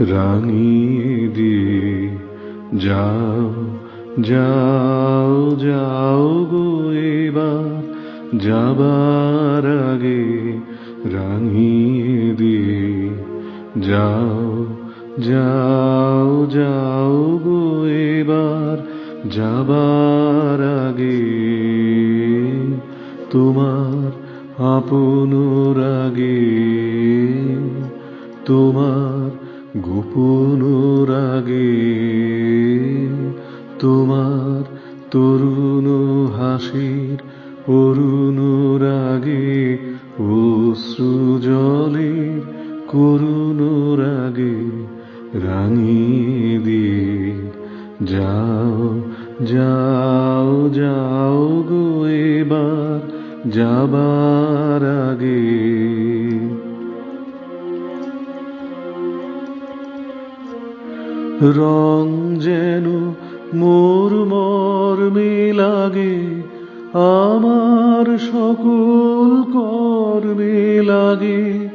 রাঙিয়ে দিয়ে যাও যাও যাও গো এবার যাবার আগে রাঙিয়ে দিয়ে যাও যাও যাও গো এবার যাবার আগে তোমার আপন রাগে, তোমার গোপন রাগে তোমার তরুণ হাসির অরুণ রাগে অশ্রু জলের করুণ রাগে রাঙিয়ে দিয়ে যাও যাও যাও গো এবার যাবার আগে। রং যেন মোর মর্মে লাগে আমার সকল কর্মে লাগে।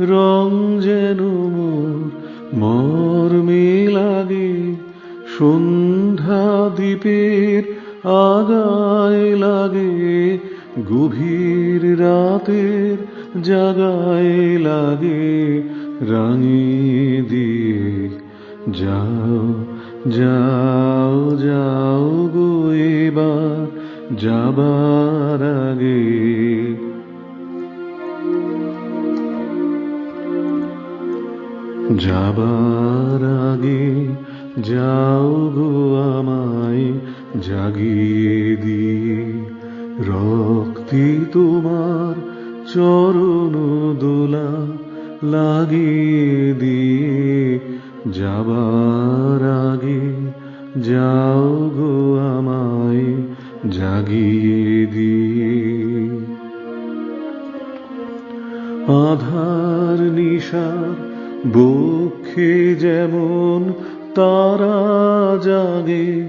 রং যেন মোর মর্মে লাগে সন্ধ্যা দ্বীপের আগায় লাগে, গভীর রাতের জাগায় লাগে, রাঙিয়ে দিয়ে যাও যাও যাও গো যাবার আগে। যাবার আগে যাও গো আমায় জাগিয়ে দিয়ে। রক্তি তোমার চরণ দোলা লাগিয়ে দিয়ে। যাবার আগে যাও গো আমায় জাগিয়ে দিয়ে। আধার নিশার বক্ষে যেমন তারা জাগে,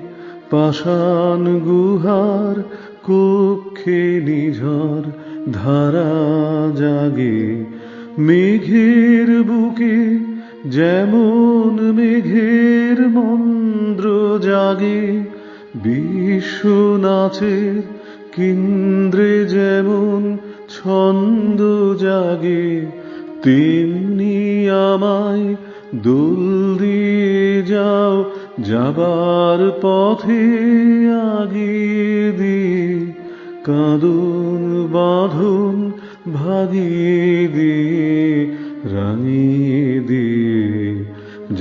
পাষাণ গুহার কক্ষে নিঝর ধারা জাগে। মেঘের বুকে যেমন মেঘের মন্দ্র জাগে বিশ্ব নাচের কেন্দ্রে যেমন ছন্দ জাগে, তেমনি আমায় দোল দিয়ে যাও, যাবার পথে আগিয়ে দিয়ে, কাঁদন, বাঁধন, ভাগিয়ে দিয়ে, রাঙিয়ে